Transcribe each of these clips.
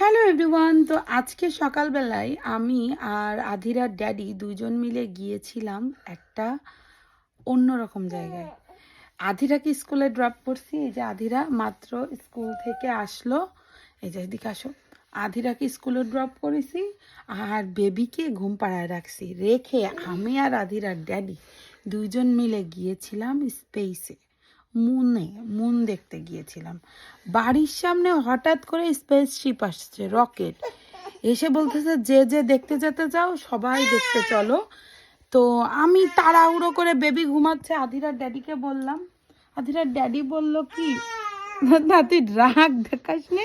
Hello everyone তো আজকে সকালবেলায় আমি আর আধিরার ড্যাডি দুজন মিলে গিয়েছিলাম একটা অন্যরকম জায়গায়। আধিরাকে স্কুলে ড্রপ করছি। এই যে আধিরা মাত্র স্কুল থেকে আসলো। এই যে এদিকে আসো। আধিরাকে স্কুলে ড্রপ করেছি আর বেবিকে ঘুম পাড়ায় রাখছি। রেখে আমি আর আধিরার ড্যাডি দুইজন মিলে গিয়েছিলাম স্পেসে মুনে, মুন দেখতে গিয়েছিলাম। বাড়ির সামনে হঠাৎ করে স্পেসশিপ আসছে রকেট এসে বলতেছে, যে যে দেখতে যেতে যাও সবাই দেখতে চলো। তো আমি তাড়াহুড়ো করে বেবি ঘুমাচ্ছে আধিরার ড্যাডিকে বললাম। আধিরার ড্যাডি বলল কি, না, তুই রাগ দেখাস নে,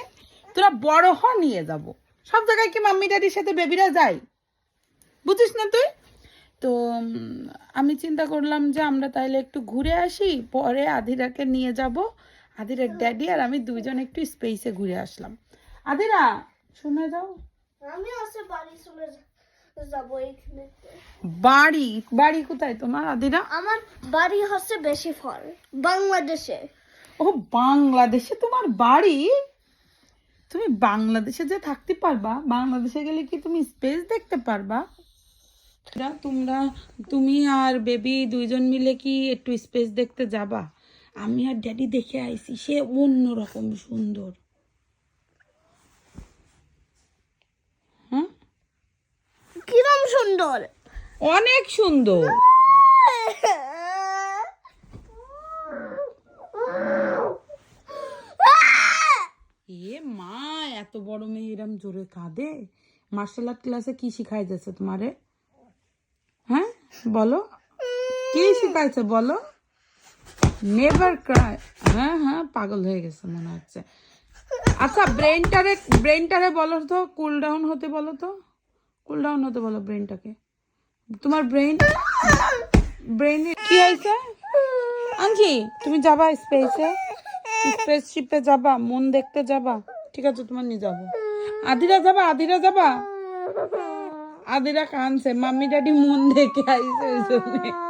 তোরা বড় হ, নিয়ে যাব। সব জায়গায় কি মাম্মি ড্যাডির সাথে বেবিরা যায়? বুঝিস না তুই? তো আমি চিন্তা করলাম যে আমরা তাইলে একটু ঘুরে আসি পরে আধিরাকে নিয়ে যাব। আধিরার ড্যাডি আর আমি দুইজন একটু স্পেসে ঘুরে আসলাম। আধিরা শুনে যাও। আমি আছে বাড়ি শুনে যাব বাড়ি? বাড়ি কোথায় তোমার আধিরা? আমার বাড়ি হচ্ছে বেশি ফল বাংলাদেশে। ও বাংলাদেশে তোমার বাড়ি? তুমি বাংলাদেশে যে থাকতে পারবা বাংলাদেশে গেলে কি তুমি স্পেস দেখতে পারবা? তোমরা তোমরা তুমি আর বেবি দুইজন মিলে কি একটু স্পেস দেখতে যাবা? আমি আর ড্যাডি দেখে আইছি সে অন্যরকম সুন্দর। হ্যাঁ? কিরম সুন্দর? অনেক সুন্দর। এ মা এত বড় মেয়ে এরম জোরে কাঁদে। মার্শাল আর্ট ক্লাসে কি শিখাই যাচ্ছে তোমারে? বলো? কি শিখাইছে বলো? নেভার ক্রাই হ্যাঁ হ্যাঁ পাগল হয়ে গেছে মনে হচ্ছে। আচ্ছা ব্রেনটারে ব্রেনটারে বলো তো কুল ডাউন হতে বলো তো। কুল ডাউন হতে বলো ব্রেনটাকে তোমার ব্রেন ব্রেন কি হয়েছে? আনজি তুমি যাবা স্পেসে স্পেসশিপে যাবা, মন দেখতে যাবা। ঠিক আছে, তোমার নিয়ে যাব। আদিরা যাবা আদিরা যাবা? আদিরা কানছে মাম্মি ড্যাডি মন দেখে আইছে ওই জন্যে।